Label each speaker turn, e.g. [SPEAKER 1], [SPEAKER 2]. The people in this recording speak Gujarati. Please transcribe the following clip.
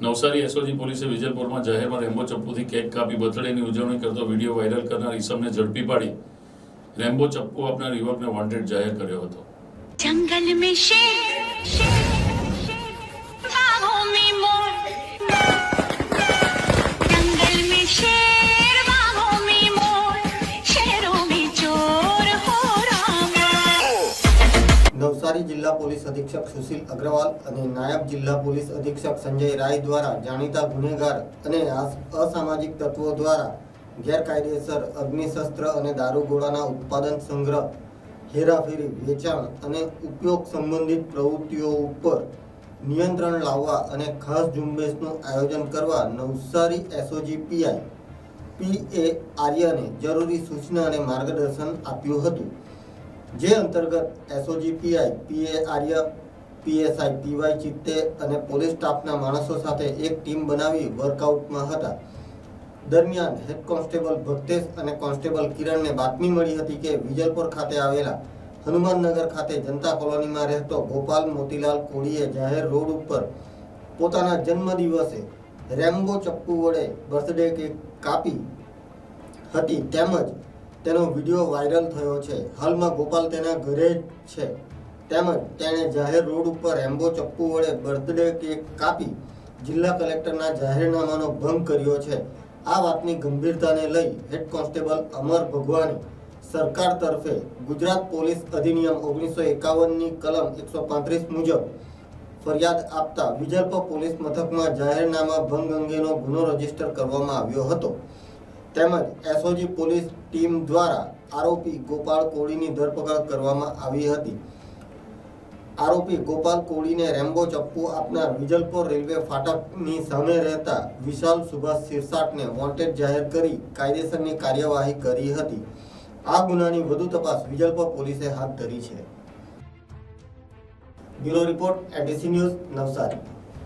[SPEAKER 1] નવસારી એસઓજી પોલીસે વિજયપુરમાં જાહેરમાં રેમ્બો ચપ્પુથી કેક કાપી બર્થડેની ઉજવણી કરતો વીડિયો વાયરલ કરનાર ઈસમને ઝડપી પાડી રેમ્બો ચપ્પુ આપનાર યુવકને વોન્ટેડ જાહેર કર્યો હતો.
[SPEAKER 2] જંગલ મેં શેર.
[SPEAKER 3] નવસારી જિલ્લા પોલીસ અધિક્ષક સુશીલ અગ્રવાલ અને નાયબ જિલ્લા પોલીસ અધિક્ષક સંજય રાય દ્વારા જાણીતા ગુનેગાર અને અસામાજિક તત્વો દ્વારા ગેરકાયદેસર અગ્નિશસ્ત્ર અને દારૂગોળાના ઉત્પાદન સંગ્રહ, હેરાફેરી, વેચાણ અને ઉપયોગ સંબંધિત પ્રવૃત્તિઓ ઉપર નિયંત્રણ લાવવા અને ખાસ ઝુંબેશનું આયોજન કરવા Navsari SOG PI P A આર્યને જરૂરી સૂચના અને માર્ગદર્શન આપ્યું હતું. જે અંતર્ગત SOG PI PA Arya PSI PY Chitte અને પોલીસ સ્ટાફના માણસો સાથે એક ટીમ બનાવી વર્કઆઉટમાં હતા. દરમિયાન હેડ કોન્સ્ટેબલ ભક્તેશ અને કોન્સ્ટેબલ કિરણને બાતમી મળી હતી કે વિજલપુર ખાતે આવેલા હનુમાનનગર ખાતે જનતા કોલોનીમાં રહેતો ગોપાલ મોતીલાલ કોળીએ જાહેર રોડ ઉપર પોતાના જન્મદિવસે રેમ્બો ચપ્પુ વડે બર્થડે કેક કાપી હતી. તેમજ તેનો વીડિયો વાયરલ થયો છે. હાલમાં ગોપાલ તેના ઘરે જ છે. તેમજ તેણે જાહેર રોડ ઉપર એમ્બો ચપ્પુ વડે બર્થડે કેક કાપી જિલ્લા કલેક્ટરના જાહેરનામાનો ભંગ કર્યો છે. આ વાતની ગંભીરતાને લઈ હેડ કોન્સ્ટેબલ અમર ભગવાની સરકાર તરફે ગુજરાત પોલીસ અધિનિયમ ઓગણીસો એકાવનની કલમ એકસો પાંત્રીસ મુજબ ફરિયાદ આપતા વિજલપ પોલીસ મથકમાં જાહેરનામા ભંગ અંગેનો ગુનો રજિસ્ટર કરવામાં આવ્યો હતો. તેમજ એસઓજી પોલીસ ટીમ દ્વારા આરોપી ગોપાલ કોળીની ધરપકડ કરવામાં આવી હતી. આરોપી ગોપાલ કોળીને રેમ્બો ચપ્પુ આપનાર વિજલપુર રેલવે ફાટકની સામે રહેતા વિશાલ સુભાષ સિરસાટને વોન્ટેડ જાહેર કરી કાયદેસરની કાર્યવાહી કરી હતી. આ ગુનાની વધુ તપાસ વિજલપુર પોલીસે હાથ ધરી છે. Bureau report ATC news, Navsari.